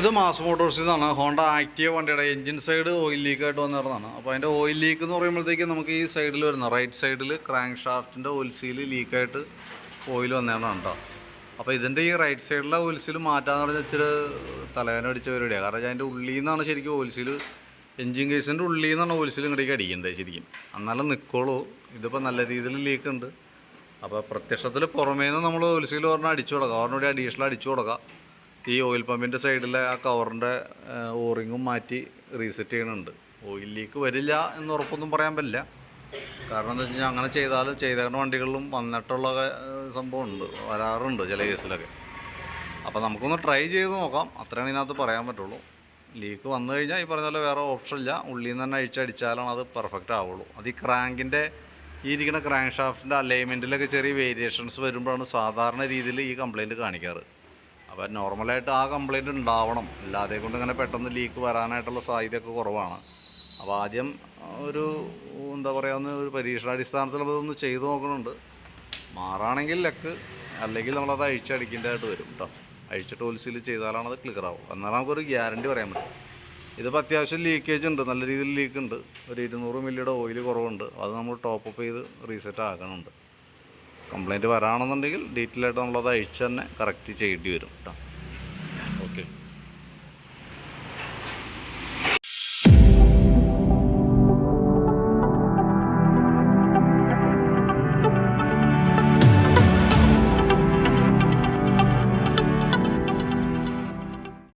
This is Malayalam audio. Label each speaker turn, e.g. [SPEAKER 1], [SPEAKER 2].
[SPEAKER 1] ഇത് മാസ് മോട്ടോഴ്സിൽ നിന്നാണ് ഹോണ്ട ആക്റ്റീവ് വണ്ടിയുടെ എഞ്ചിൻ സൈഡ് ഓയിൽ ലീക്ക് ആയിട്ട് വന്നിരുന്നതാണ്. അപ്പോൾ അതിന്റെ ഓയിൽ ലീക്ക് എന്ന് പറയുമ്പോഴത്തേക്ക് നമുക്ക് ഈ സൈഡിൽ വരുന്ന റൈറ്റ് സൈഡിൽ ക്രാങ്ക് ഷാഫ്റ്റിന്റെ സീൽ ലീക്കായിട്ട് ഓയിൽ വന്നതാണ് കേട്ടോ അപ്പോൾ ഇതിന്റെ ഈ റൈറ്റ് സൈഡിലെ ഓയിൽ സീൽ മാറ്റാന്ന് പറഞ്ഞാൽ ഇച്ചിരി തലവേന അടിച്ച പരിപാടിയാണ് കാരണം അതിന്റെ ഉള്ളിൽ നിന്നാണ് ശരിക്കും ഓയിൽ എഞ്ചിൻ കേസിന്റെ ഉള്ളിൽ നിന്നാണ് ഓൽസിൽ സീൽ ഇങ്ങോട്ടേക്ക് അടിക്കേണ്ടത് ശരിക്കും. എന്നാലും നിൽക്കോളൂ ഇതിപ്പോൾ നല്ല രീതിയിൽ ലീക്ക് ഉണ്ട് അപ്പോൾ പ്രത്യക്ഷത്തിൽ പുറമേ നിന്ന് നമ്മൾ ഓൽസിൽ സീൽ പറഞ്ഞാൽ അടിച്ചു കൊടുക്കുക ഓറിനൂടെ അഡീഷണൽ അടിച്ചു കൊടുക്കുക ഈ ഓയിൽ പമ്പിന്റെ സൈഡിലെ ആ കവറിന്റെ ഓറിങ്ങും മാറ്റി റീസെറ്റ് ചെയ്യണുണ്ട്. ഓയിൽ ലീക്ക് വരില്ല എന്ന് ഉറപ്പൊന്നും പറയാൻ പറ്റില്ല. കാരണം എന്താ വെച്ചാൽ അങ്ങനെ ചെയ്താൽ ചെയ്തേക്കുന്ന വണ്ടികളിലും വന്നിട്ടുള്ള സംഭവം സംഭവമുണ്ട്. വരാറുണ്ട് ചില കേസിലൊക്കെ. അപ്പോൾ നമുക്കൊന്ന് ട്രൈ ചെയ്ത് നോക്കാം. അത്രയാണ് ഇതിനകത്ത് പറയാൻ പറ്റുള്ളൂ. ലീക്ക് വന്നു കഴിഞ്ഞാൽ ഈ പറഞ്ഞ പോലെ വേറെ ഓപ്ഷൻ ഇല്ല. ഉള്ളിൽ നിന്ന് തന്നെ അഴിച്ചടിച്ചാലാണ് അത് പെർഫെക്റ്റ് ആവുള്ളൂ. അത് ഈ ക്രാങ്കിന്റെ ഈ ഇരിക്കുന്ന ക്രാങ്ക് ഷാഫ്റ്റിന്റെ അലൈൻമെന്റിലൊക്കെ ചെറിയ വേരിയേഷൻസ് വരുമ്പോഴാണ് സാധാരണ രീതിയിൽ ഈ കംപ്ലൈന്റ് കാണിക്കാറ്. അപ്പോൾ നോർമലായിട്ട് ആ കംപ്ലൈന്റ് ഉണ്ടാവണം. അല്ലാതെ കൊണ്ട് ഇങ്ങനെ പെട്ടെന്ന് ലീക്ക് വരാനായിട്ടുള്ള സാധ്യതയൊക്കെ കുറവാണ്. അപ്പോൾ ആദ്യം ഒരു എന്താ പറയുക ഒരു പരീക്ഷണാടിസ്ഥാനത്തിൽ അതൊന്ന് ചെയ്തു നോക്കുന്നുണ്ട് മാറാണെങ്കിൽ ലക്ക് അല്ലെങ്കിൽ നമ്മളത് അഴിച്ചടിക്കേണ്ടതായിട്ട് വരും കേട്ടോ അഴിച്ചിട്ട് ടോൽസിൽ ചെയ്താലാണ് അത് ക്ലിയർ ആവും എന്നാലും നമുക്കൊരു ഗ്യാരണ്ടി പറയാൻ പറ്റും. ഇതിപ്പോൾ അത്യാവശ്യം ലീക്കേജ് ഉണ്ട്. നല്ല രീതിയിൽ ലീക്ക് ഉണ്ട്. ഒരു ഇരുന്നൂറ് മില്ലിയുടെ ഓയിൽ കുറവുണ്ട്. അത് നമ്മൾ ടോപ്പ് അപ്പ് ചെയ്ത് റീസെറ്റ് ആക്കണുണ്ട്. കംപ്ലൈന്റ് വരാണെന്നുണ്ടെങ്കിൽ ഡീറ്റെയിൽ ആയിട്ട് നമ്മളത് അഴിച്ച് തന്നെ കറക്റ്റ് ചെയ്യേണ്ടി വരും കേട്ടോ